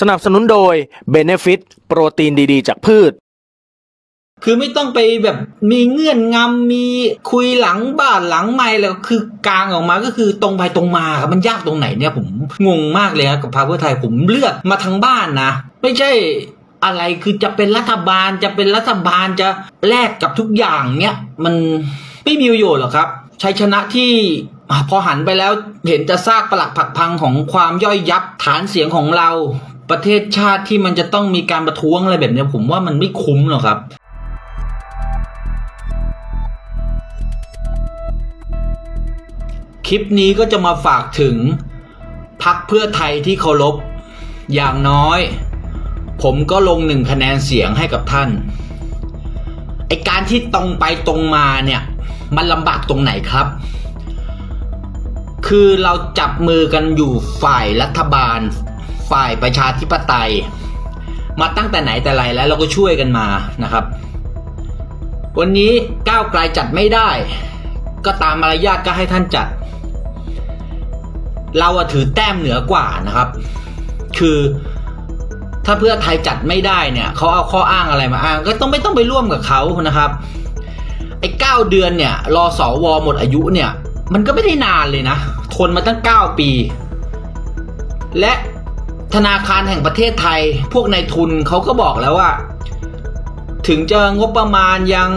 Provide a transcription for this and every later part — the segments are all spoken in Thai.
สนับสนุนโดย Benefit โปรตีนดีๆ จากพืช คือไม่ต้องไปแบบมีเงื่อนงำมีคุยหลังบ้านหลังไม่แล้วคือกลางออกมาก็คือตรงไปตรงมาครับมันยากตรงไหนเนี่ยผมงงมากเลยครับกับพรรคเพื่อไทยผมเลือกมาทางบ้านนะ ไม่ใช่อะไรคือจะเป็นรัฐบาลจะเป็นรัฐบาลจะแลกกับทุกอย่างเนี่ย มันไม่มีประโยชน์หรอกครับชัยชนะที่พอหันไปแล้วเห็นจะซากปลักผักพังของความย่อยยับฐานเสียงของเรา ประเทศชาติที่มันจะต้องมีการประท้วงอะไรแบบเนี้ยผมว่ามันไม่คุ้มหรอกครับคลิปนี้ก็จะมาฝากถึงพักเพื่อไทยที่เคารพอย่างน้อย ผมก็ลงหนึ่งคะแนนเสียงให้กับท่านไอการที่ตรงไปตรงมาเนี่ย มันลำบากตรงไหนครับ คือเราจับมือกันอยู่ฝ่ายรัฐบาล ฝ่ายประชาธิปไตย มาตั้งแต่ไหนแต่ไรแล้วเราก็ช่วยกันมานะครับ วันนี้ก้าวไกลจัดไม่ได้ ก็ตามมารยาทก็ให้ท่านจัด เราถือแต้มเหนือกว่านะครับ คือถ้าเพื่อไทยจัดไม่ได้เนี่ยเขาเอาข้ออ้างอะไรมาอ้าง ก็ต้องไม่ต้องไปร่วมกับเขานะครับไอ้เก้าเดือนเนี่ยรอสอวอหมดอายุเนี่ย มันก็ไม่ได้นานเลยนะ ทนมาตั้งเก้าปี และ ธนาคารแห่งประเทศไทย พวกนายทุนเขาก็บอกแล้วว่า ถึงจะงบประมาณยัง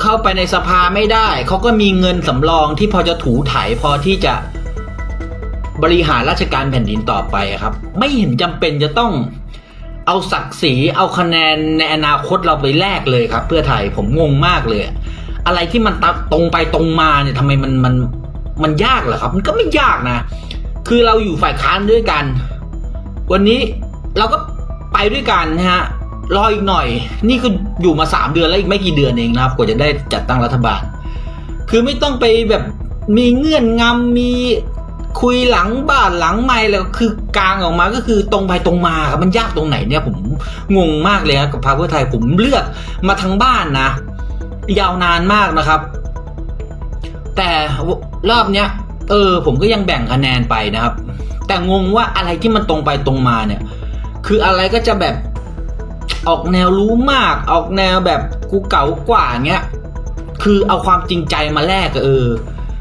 เข้าไปในสภาไม่ได้ เขาก็มีเงินสำรองที่พอจะถูถ่ายพอที่จะบริหารราชการแผ่นดินต่อไปครับ ไม่เห็นจำเป็นจะต้องเอาศักดิ์ศรีเอาคะแนนในอนาคตเราไปแลกเลยครับ เพื่อไทยผมงงมากเลย อะไรที่มันตัดตรงไปตรงมาเนี่ยทำไมมันมันมันยากเหรอครับ มันก็ไม่ยากนะ คือเราอยู่ฝ่ายค้านด้วยกัน วันนี้เราก็ไปด้วยกันนะฮะรออีกหน่อย นี่คืออยู่มาสามเดือนแล้วอีกไม่กี่เดือนเองนะครับกว่าจะได้จัดตั้งรัฐบาล คือไม่ต้องไปแบบมีเงื่อนงำมีคุยหลังบ้านหลังไม่แล้วคือกลางออกมาก็คือตรงไปตรงมาครับมันยากตรงไหนเนี่ยผมงงมากเลยครับกับพรรคเพื่อไทยผมเลือกมาทางบ้านนะ ยาวนานมากนะครับ แต่รอบเนี้ย เออ ผมก็ยังแบ่งคะแนนไปนะครับ แต่งงว่าอะไรที่มันตรงไปตรงมาเนี่ย คืออะไรก็จะแบบออกแนวรู้มาก ออกแนวแบบกูเก๋ากว่าเงี้ย คือเอาความจริงใจมาแลกเออ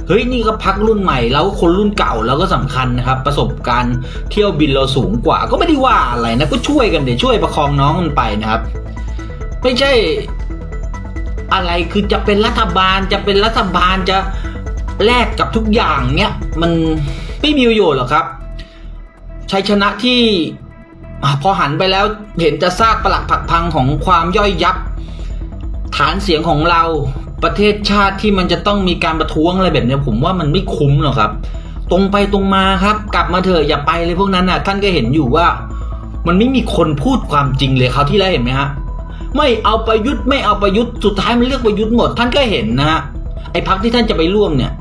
เฮ้ยนี่ก็พักรุ่นใหม่แล้วคนรุ่นเก่าเราก็สำคัญนะครับ ประสบการณ์เที่ยวบินเราสูงกว่า ก็ไม่ได้ว่าอะไรนะก็ช่วยกันเดี๋ยวช่วยประคองน้องกันไปนะครับ ไม่ใช่อะไรคือจะเป็นรัฐบาลจะเป็นรัฐบาลจะ แลกกับทุกอย่างเนี้ยมันไม่มีประโยชน์หรอกครับชัยชนะที่พอหันไปแล้วเห็นจะซากปลักผักพังของความย่อยยับ ฐานเสียงของเราประเทศชาติที่มันจะต้องมีการประท้วงอะไรแบบเนี้ยผมว่ามันไม่คุ้มหรอกครับ ตรงไปตรงมาครับ กลับมาเถอะอย่าไปเลยพวกนั้นน่ะ ท่านก็เห็นอยู่ว่า มันไม่มีคนพูดความจริงเลยเขาที่แล้วเห็นไหมฮะไม่เอาประยุทธ์ไม่เอาประยุทธ์สุดท้ายมันเลือกประยุทธ์หมด ท่านก็เห็นนะฮะ ไอ้พักที่ท่านจะไปร่วมเนี่ย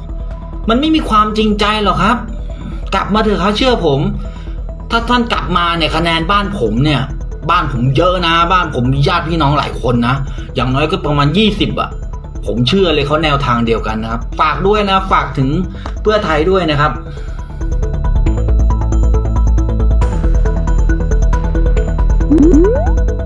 มันไม่มีความจริงใจหรอกครับ กลับมาเถอะครับเชื่อผม ถ้าท่านกลับมาเนี่ยคะแนนบ้านผมเนี่ย บ้านผมเยอะนะ บ้านผมมีญาติพี่น้องหลายคนนะ อย่างน้อยก็ประมาณยี่สิบอะผมเชื่อเลยเขาแนวทางเดียวกันนะครับ ฝากด้วยนะ ฝากถึงเพื่อไทยด้วยนะครับ